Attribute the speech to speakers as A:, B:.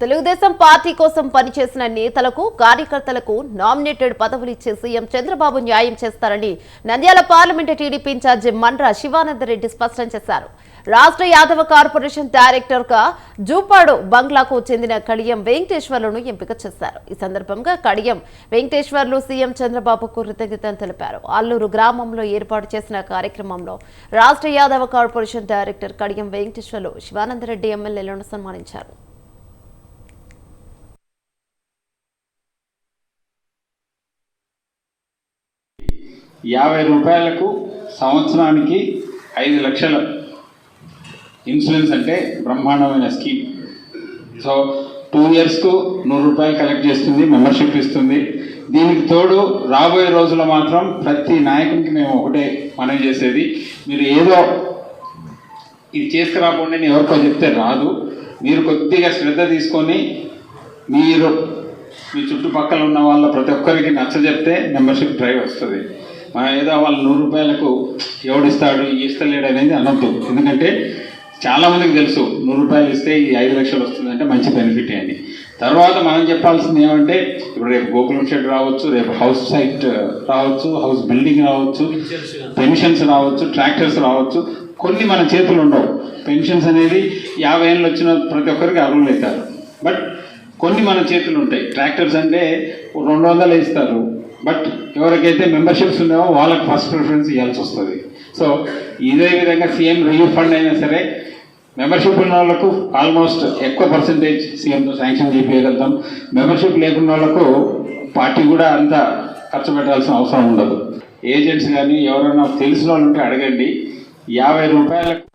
A: Telugu Desam party కోసం పనిచేసిన నేతలకు కార్యకర్తలకు నామినేటెడ్ పదవులు ఇచ్చే సీఎం చంద్రబాబు న్యాయం చేస్తారని Nandyal parliament TDP in-charge Mandra Shivananda Reddy స్పష్టం చేశారు. రాష్ట్ర యాదవ కార్పొరేషన్ డైరెక్టర్గా జూపాడు బంగ్లాకు చెందిన కడియం వెంకటేశ్వర్లను ఎంపిక చేశారు. ఈ సందర్భంగా కడియం వెంకటేశ్వర్లు సీఎం చంద్రబాబుకు కృతజ్ఞతలు తెలిపారు. అల్లూరు గ్రామంలో ఏర్పాటు చేసిన కార్యక్రమంలో రాష్ట్ర యాదవ కార్పొరేషన్ డైరెక్టర్ కడియం వెంకటేశ్వర్లు శివానందరెడ్డి ఎమ్మెల్యేలను సన్మానించారు.
B: యాభై రూపాయలకు సంవత్సరానికి ఐదు లక్షల ఇన్సూరెన్స్ అంటే బ్రహ్మాండమైన స్కీమ్. సో టూ ఇయర్స్కు నూరు రూపాయలు కలెక్ట్ చేస్తుంది మెంబర్షిప్ ఇస్తుంది. దీనికి తోడు రాబోయే రోజుల్లో మాత్రం ప్రతి నాయకునికి మేము ఒకటే మనవి చేసేది. మీరు ఏదో ఇది చేసుకురాకుండా నేను ఎవరికో చెప్తే రాదు. మీరు కొద్దిగా శ్రద్ధ తీసుకొని మీరు మీ చుట్టుపక్కల ఉన్న వాళ్ళ ప్రతి ఒక్కరికి నచ్చ చెప్తే మెంబర్షిప్ డ్రైవ్ వస్తుంది. మా ఏదో వాళ్ళు నూరు రూపాయలకు ఎవడిస్తాడు ఇస్తలేడు అనేది అనొద్దు ఎందుకంటే చాలా మందికి తెలుసు నూరు రూపాయలు ఇస్తే ఈ ఐదు లక్షలు వస్తుందంటే మంచి బెనిఫిట్ అని. తర్వాత మనం చెప్పాల్సింది ఏమంటే ఇప్పుడు రేపు గోకులం షెడ్ రావచ్చు రేపు హౌస్ సైట్ రావచ్చు హౌస్ బిల్డింగ్ రావచ్చు పెన్షన్స్ రావచ్చు ట్రాక్టర్స్ రావచ్చు కొన్ని మన చేతులు ఉండవు. పెన్షన్స్ అనేది యాభై ఏళ్ళు వచ్చిన ప్రతి ఒక్కరికి అర్హులు అవుతారు బట్ కొన్ని మన చేతులు ఉంటాయి. ట్రాక్టర్స్ అంటే రెండు వందలు ఇస్తారు. బట్ ఎవరికైతే మెంబర్షిప్స్ ఉన్నాయో వాళ్ళకి ఫస్ట్ ప్రిఫరెన్స్ ఇవ్వాల్సి వస్తుంది. సో ఇదే విధంగా సీఎం రిలీఫ్ ఫండ్ అయినా సరే మెంబర్షిప్ ఉన్న వాళ్ళకు ఆల్మోస్ట్ ఎక్కువ పర్సంటేజ్ సీఎంతో శాంక్షన్ చేపించగలుగుతాం మెంబర్షిప్ లేకున్న వాళ్ళకు పార్టీ కూడా అంత ఖర్చు పెట్టాల్సిన అవసరం ఉండదు. ఏజెంట్స్ కానీ ఎవరైనా తెలిసిన వాళ్ళు ఉంటే అడగండి. యాభై రూపాయలకు